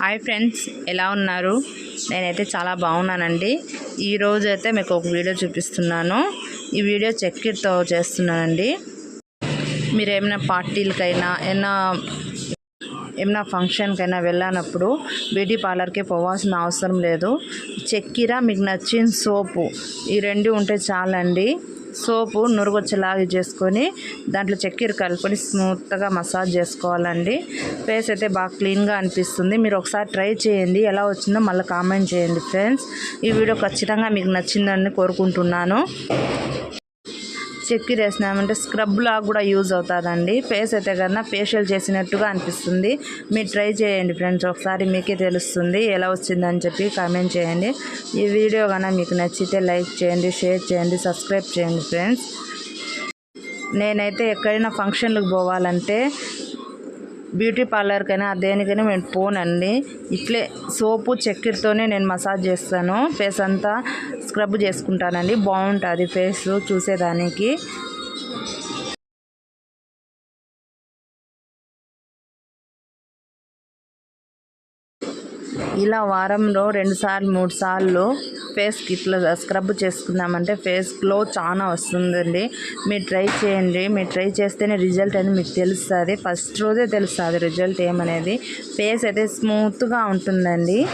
Hi friends ఎలా ఉన్నారు? నేనైతే చాలా బాగున్నానండి. ఈరోజు అయితే మీకు ఒక వీడియో చూపిస్తున్నాను. ఈ వీడియో చక్కెరతో చేస్తున్నానండి. మీరు ఏమైనా పార్టీలకైనా ఏమైనా ఏమైనా ఫంక్షన్కైనా వెళ్ళానప్పుడు బ్యూటీ పార్లర్కి పోవాల్సిన అవసరం లేదు. చక్కెర మీకు నచ్చిన సోపు. ఈ రెండు ఉంటే చాలండి. సోపు నురుగొచ్చేలాగా చేసుకొని దాంట్లో చక్కెర కలుపుకొని స్మూత్గా మసాజ్ చేసుకోవాలండి. ఫేస్ అయితే బాగా క్లీన్గా అనిపిస్తుంది. మీరు ఒకసారి ట్రై చేయండి. ఎలా వచ్చిందో మళ్ళీ కామెంట్ చేయండి ఫ్రెండ్స్. ఈ వీడియో ఖచ్చితంగా మీకు నచ్చిందని కోరుకుంటున్నాను. చక్కెర వేసినామంటే స్క్రబ్ లాగా కూడా యూజ్ అవుతుందండి. ఫేస్ అయితే కన్నా ఫేషియల్ చేసినట్టుగా అనిపిస్తుంది. మీరు ట్రై చేయండి ఫ్రెండ్స్ ఒకసారి మీకే తెలుస్తుంది ఎలా వచ్చిందని చెప్పి కామెంట్ చేయండి. ఈ వీడియో కన్నా మీకు నచ్చితే లైక్ చేయండి షేర్ చేయండి సబ్స్క్రైబ్ చేయండి ఫ్రెండ్స్ నేనైతే ఎక్కడైనా ఫంక్షన్లకు పోవాలంటే బ్యూటీ పార్లర్కైనా దేనికైనా నేను పోనండి. ఇట్లే సోపు చక్కెరతోనే నేను మసాజ్ చేస్తాను. ఫేస్ అంతా స్క్రబ్ చేసుకుంటానండి. బాగుంటుంది ఫేస్ చూసేదానికి. ఇలా వారంలో రెండు సార్లు మూడు సార్లు ఫేస్కి ఇట్లా స్క్రబ్ చేసుకున్నామంటే ఫేస్ గ్లో చాలా వస్తుందండి. మీరు ట్రై చేయండి. మీరు ట్రై చేస్తేనే రిజల్ట్ అని మీకు తెలుస్తుంది. ఫస్ట్ రోజే తెలుస్తుంది రిజల్ట్ ఏమనేది. ఫేస్ అయితే స్మూత్గా ఉంటుందండి.